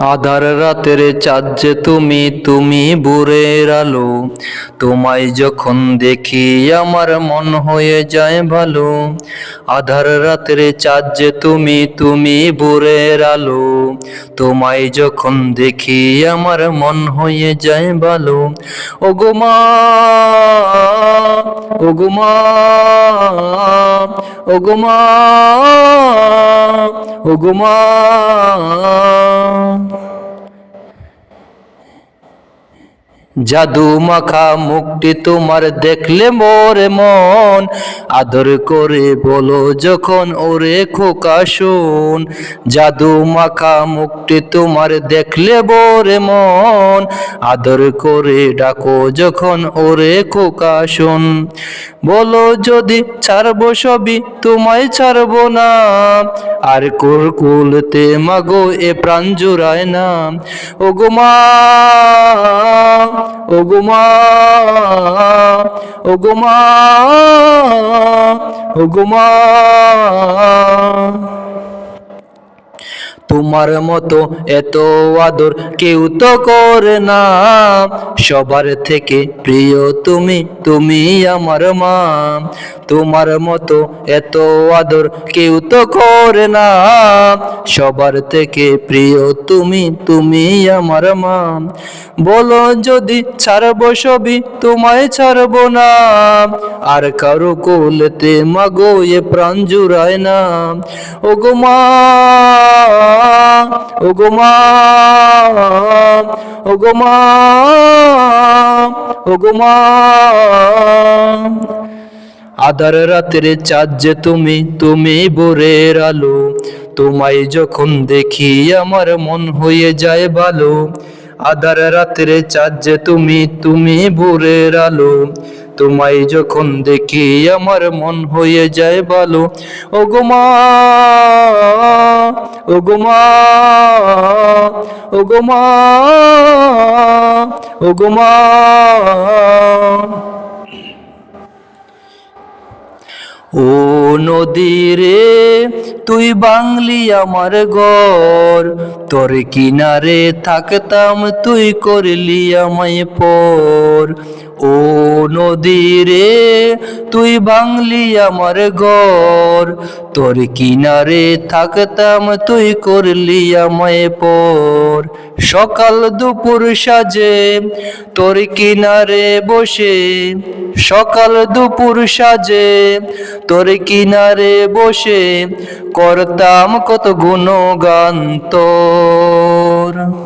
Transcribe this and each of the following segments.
আধার রাতের চাঁদ যে তুমি তুমি বুরের আলো। তোমায় যখন দেখি আমার মন হয়ে যায় ভালো। আধার রাতের চাঁদ যে তুমি তুমি বুরের আলো। তোমায় যখন দেখি আমার মন হয়ে যায় ভালো। ও গো মা ও গো মা ও গো মা ও গো মা জাদু মাখা মুখটি তোমার দেখলে মোরে মন। আদর করে বলো যখন ওরে খোকা শোন। জাদু মাখা মুখটি তোমার দেখলে বোরে মন। আদর করে ডাকো যখন ওরে খোকা শোন। বলো যদি ছাড়বো সবই, তোমায় ছাড়বো না। আর কুল কুলতে মাগো এ প্রাণ জুড়ায় না। ও গো মা ও গো মা ও গো মা ও গো মা। তোমার মতো এত আদর কেউ তো করে না। সবার থেকে প্রিয় তুমি তুমি আমার মা। তোমার মতো এত আদর কেউ তো করে না। সবার থেকে প্রিয় তুমি তুমি আমার মা। বলো যদি ছাড়ব সবই, তোমায় ছাড়বো না। আর কারও কোলেতে মাগো এ প্রাণ জুড়ায় না। ও গো মা ও গো মা ও মা ও মা। আধার রাতের চাঁদ যে তুমি তুমি বোরের আলো, তোমায় যখন দেখি আমার মন হয়ে যায় ভালো। আধার রাতের চাঁদ যে তুমি তুমি ভোরের আলো তোমায় যখন দেখি আমার মন হয়ে যায় ভালো ও গো মা ও গো মা ও গো মা ও গো মা। ও নদীরে তুই বাংলি আমার ঘর, তোর কিনারে থাকতাম তুই করলি আমায় পর। ও নদীরে তুই বাংলি আমার ঘর। তোর কিনারে থাকতাম, তুই করলি আমায় পর। সকাল দুপুর সাজে, তোর কিনারে বসে। সকাল দুপুর সাজে, তোর কিনারে বসে। করতাম কত গুণগান তোর।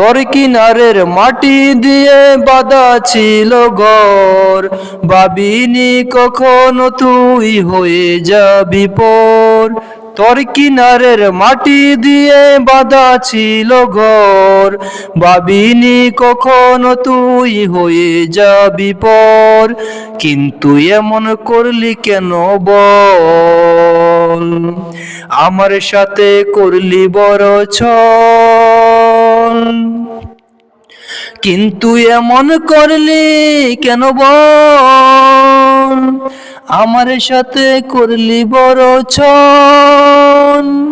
তোর কিনারের মাটি দিয়ে বাঁধা ছিল ঘর। ভাবিনি কখনো তুই হয়ে যাবি পর। তোর কিনারের মাটি দিয়ে বাঁধা ছিল ঘর। ভাবিনি কখনো তুই হয়ে যাবি পর। কিন্তু এমন করলি কেন বল? আমার সাথে করলি বড় ছল। Bye. কিন্তু এমন করলি কেন বল? আমার সাথে করলি বড় ছল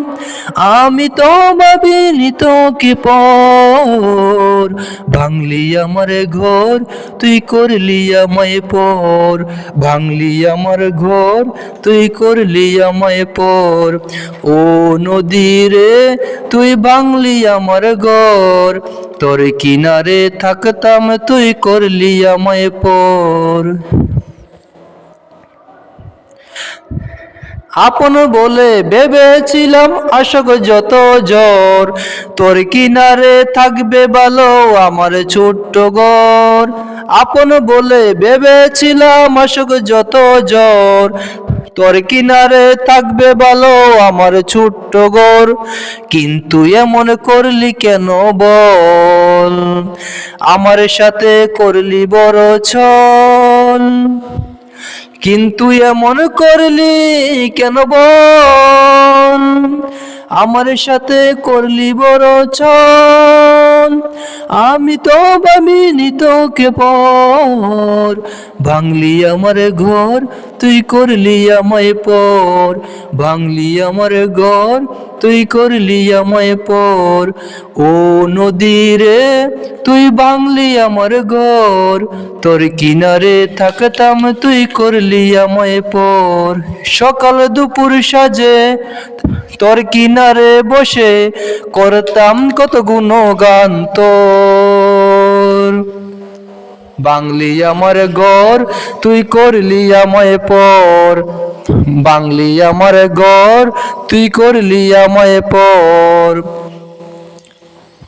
আমি তো ভাবিনি তো কি পর। ভাঙলি আমার ঘর, তুই করলি আমায় পর। ভাঙলি আমার ঘর, তুই করলি আমায় পর। ও নদী রে তুই ভাঙলি আমার ঘর। তোর কিনারে থাকতাম তুই করলি আমায় পর। আপন বলে ভেবেছিলাম আশক যত জ্বর, তোর কিনারে থাকবে ভালো আমার ছোট্ট ঘর। আপন বলে ভেবেছিলাম আশক যত জ্বর তোর কিনারে থাকবে ভালো আমার ছোট্ট ঘর। কিন্তু এমন করলি কেন বল? আমার সাথে করলি বড় ছল। কিন্তু এমন করলি কেন বল? আমার সাথে করলি বড় চল আমি তো বামিনি তোকে পর ভাঙলি আমার ঘর, তুই করলি আমায় পর। ভাঙলি আমার ঘর, তুই করলি আমায় পর। ও নদীরে তুই ভাঙলি আমার ঘর। তোর কিনারে থাকতাম, তুই করলি আমায় পর। সকাল দুপুর সাজে তোর কিনারে বসে করতাম কত গুণগান তোর। বাংলি আমার গর, তুই করলি আমায় পর। বাংলি আমার গর, তুই করলি আমায় পর।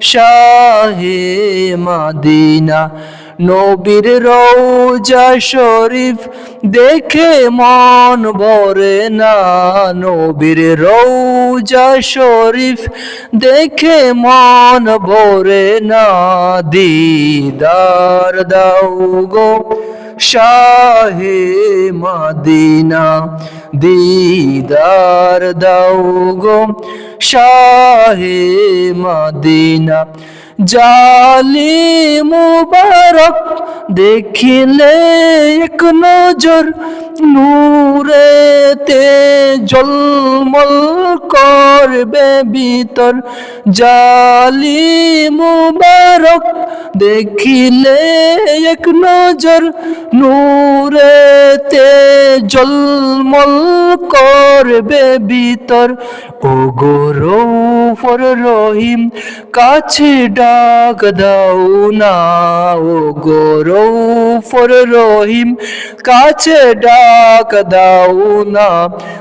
শাহে মাদিনা। নবীর রৌজা শরীফ দেখে মন ভরে না। নবীর রৌজা শরীফ দেখে মন ভরে না। দিদার দাও গো। শাহে মাদিনা দিদার দাও গো শাহে মাদিনা। জালি মুবারক দেখিলে এক নজর নূরেতে জলমল করবে ভিতর জালি মুবারক দেখিলে এক নজর, নূরেতে জলমল করবে ভিতর ও গো ফর রহিম, কাছে ডাক দাও না। ও গো ফর রহিম, কাছে ডাক দাও না।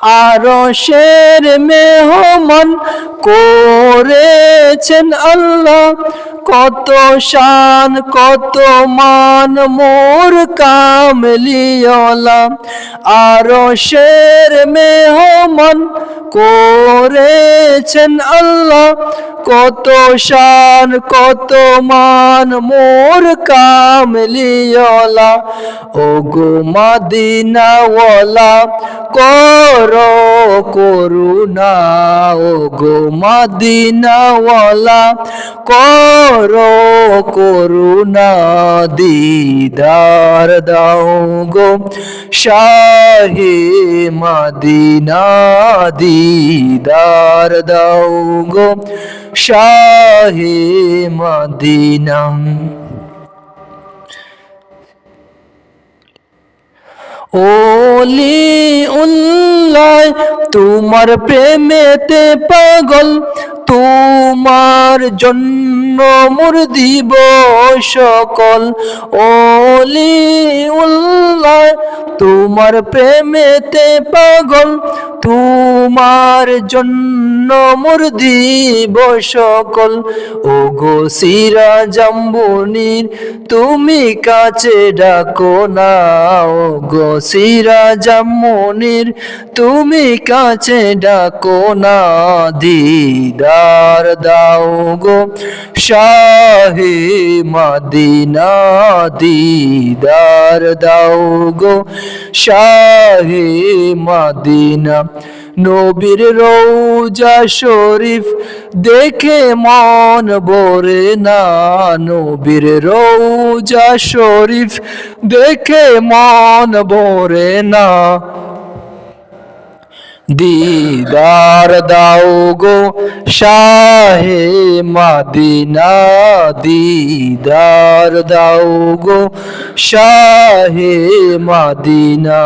আরশের মেহমান করেছেন আল্লাহ। কত শান, কত মান, মোর কামলিওলা আরশের মেহমান করেছেন আল্লাহ। কত শান, কত মান, মোর কামলিওলা ও গো মাদিনাওয়ালা কর করুণা ও গো মাদিনাওয়ালা, কর করুণা, দিদার দাও গো শাহে মাদিনা, দিদার দাও গো শাহে মাদিনা। ওলি উল্লাহ তোমার প্রেমেতে পাগল, তোমার জন্য মোর দিব সকল। ওলি উল্লাহ তোমার প্রেমেতে পাগল তোমার জন্য মোর দিব সকল। ও গো সিরা জাম্বুনির, তুমি কাছে ডাকো না। ও গো সিরা জাম্বুনির, তুমি কাছে ডাকো না। দিদার দাও গো শাহে মাদিনা, দিদার দাও গো শাহে মাদিনা। নবীর রৌজা শরীফ দেখে মন ভরে না। নবীর রৌজা শরীফ দেখে মন ভরে না। দিদার দাও গো শাহে মাদিনা। দিদার দাও গো শাহে মাদিনা।